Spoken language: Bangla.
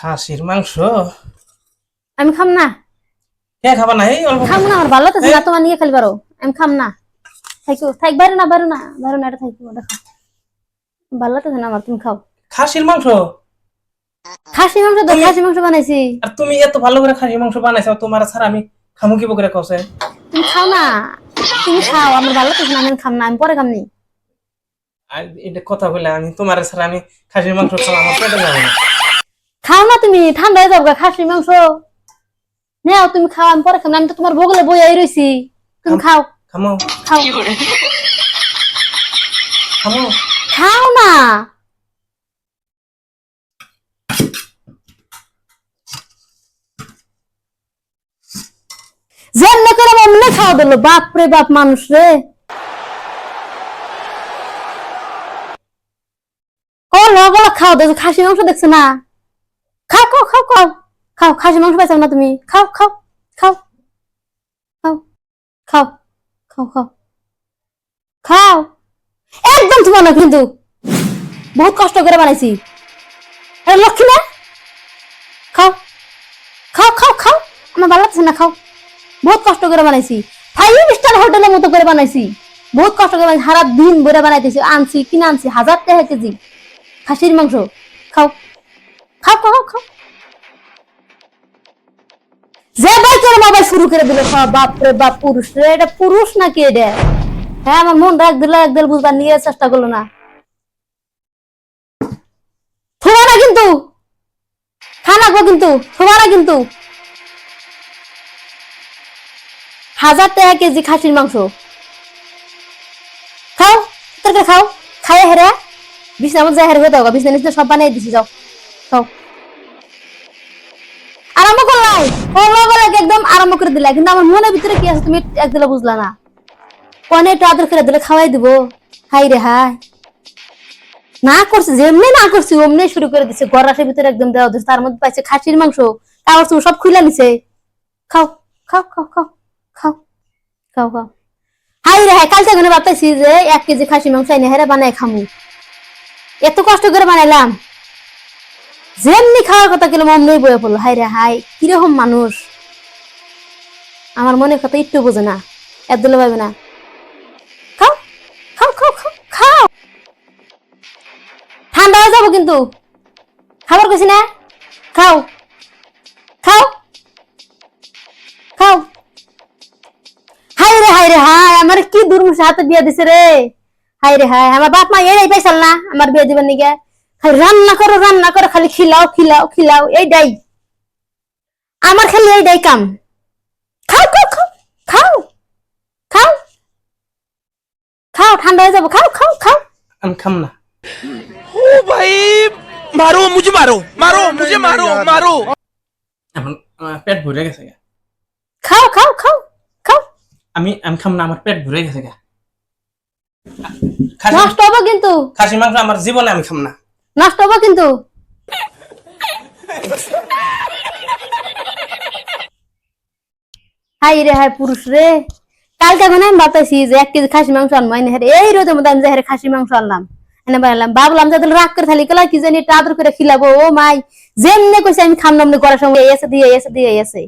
খাসির মাংস? আমি খাম না। কে খাবা না? এই অল্প খাম না আমার ভালো লাগতেছে না তোমার নিয়ে খালি পারো আমি খাম না। থাকো থাক বাইরে না বাইরে না বাইরে না এটা থাকো ওটা খাও। ভালো লাগতেছে না আমার তুমি খাও। খাসির মাংস? খাসি মাংস তো খাসি মাংস বানাইছি। আর তুমি এত ভালো করে খাসির মাংস বানাইছো তোমার ছাড়া আমি খামু কি বকরে কসে তুমি খাও না। তুমি খাও আমার ভালো লাগতেছে না আমি খাম না আমি পরে খাম নি। আর এটা কথা বলে আমি তোমার ছাড়া আমি খাসির মাংস খাওয়া আমার পেটে যাবে না। খাও না তুমি ঠান্ডা হয়ে যাব গা, খাসি মাংস। নেও তুমি খাও আমি পরে খাম আমি তো তোমার বগলে বই আই রইছি। তুমি খাও। খামো। খাও। খামো। খাও না। যেমন করে অমনে খাওয়া দিল। বাপ রে বাপ মানুষ রে। ও লগল খাও দেখো খাসি মাংস দেখছে না? খাও খাও খাও খাও। খাও খাসি মাংস পাইছো না তুমি? খাও খাও খাও। খাও খাও খাও খাও। খাও। একদম তোমার না কিন্তু। বহুত কষ্ট করে বানাইছি। আরে লক্ষ্মী না? খাও খাও খাও খাও। আমার ভালো লাগছে না, খাও। বহুত কষ্ট করে বানাইছি। ফাইভ স্টার হোটেলের মতো করে বানাইছি। বহুত কষ্ট করে সারা দিন ভরে বানাইতেছি, আনছি, কিনে আনছি, হাজার টাকা কেজি। খাসির মাংস। খাও। খাও খাও খাও যে তোর শুরু করে দিল খাওয়া বাপ রে, বাপ, পুরুষ রে, এটা পুরুষ নাকি এটা? হ্যাঁ আমার মন দিল বুঝবার নিয়ে চেষ্টা করল না। থোবা না কিন্তু। খানা গো কিন্তু থোবা না কিন্তু। হাজার টাকা কেজি খাসির মাংস। খাও তরকারি খাও। খাই হেরা। বিছনা মধ্যে হেরে হয়ে দাও বিছনা নিচে সব বানিয়ে দিছি, যাও। আরম্ভ করলাই করল বলে একদম আরম্ভ করে দিলা? কিন্তু আমার মনের ভিতরে কি আছে তুমি একদিলা বুঝলা না। কনে একটু আদর করে দিলে খাওয়াই দিব। হাই রে হাই। না করছি, যেমনি না করছি, অমনি শুরু করে দিছে। গড়াসের ভিতরে একদম দেওয়া দিচ্ছে তার মধ্যে পাইছে খাসির মাংস। কাগজ চুমড় সব খুলে নিছে। খাও খাও খাও খাও খাও খাও খাও। হাই রে হাই কালকে গুনে বাতাইছি যে এক কেজি খাসি মাংস এনে হেরে বানাই খামু। এত কষ্ট করে বানাইলাম। যেমনি খাওয়ার কথা গেলাম অমনি বয়ে পড়ল হাই রে হাই কীরকম মানুষ? আমার মনের কথা একটু বোঝে না, একদলে পাবে না। খাও খাও খাও খাও খাও। ঠান্ডা হয়ে যাব কিন্তু। খাবার না? খাও খাও খাও। হাই রে হাই রে হাই আমার কি দুর্মুষে হাতে বিয়ে দিছে রে। হাই রে হাই আমার বাপ মা এরাই পাইছাল না আমার বিয়ে দিবার নিগে। খালি রান্না করো রান্না করো খালি খিলাও খিলাও খিলাও এই দাই। আমার খালি এইটাই কাম। খাও খাও খাও খাও খাও। খাও ঠান্ডা হয়ে যাব। খাও খাও খাও। আমি খাম না। ও ভাই মারো মুজে মারো মারো মুজে মারো মারো। এখন পেট ভরে গেছে খাও খাও খাও খাও। আমি আমি খাম না আমার পেট ভরে গেছে নষ্ট হবে কিন্তু। খাসি মাংস আমার জীবনে আমি খাম না। নষ্ট হব কিন্তু। হাই রে, হাই পুরুষ রে। কালকে মানে আমি বাতাইছি যে এক কেজি খাসি মাংস আনব। এনে হেরে এই রোদের মধ্যে আমি যে হেরে খাসি মাংস আনলাম। এনে বানালাম। ভাবলাম যে রাগ করে থালি কলা কি জানি একটু আদর করে খিলাবো। ও মাই, যেমনে কইছে আমি খাম নামনে করার সঙ্গে এসে দিয়ে এসে দিয়ে এসে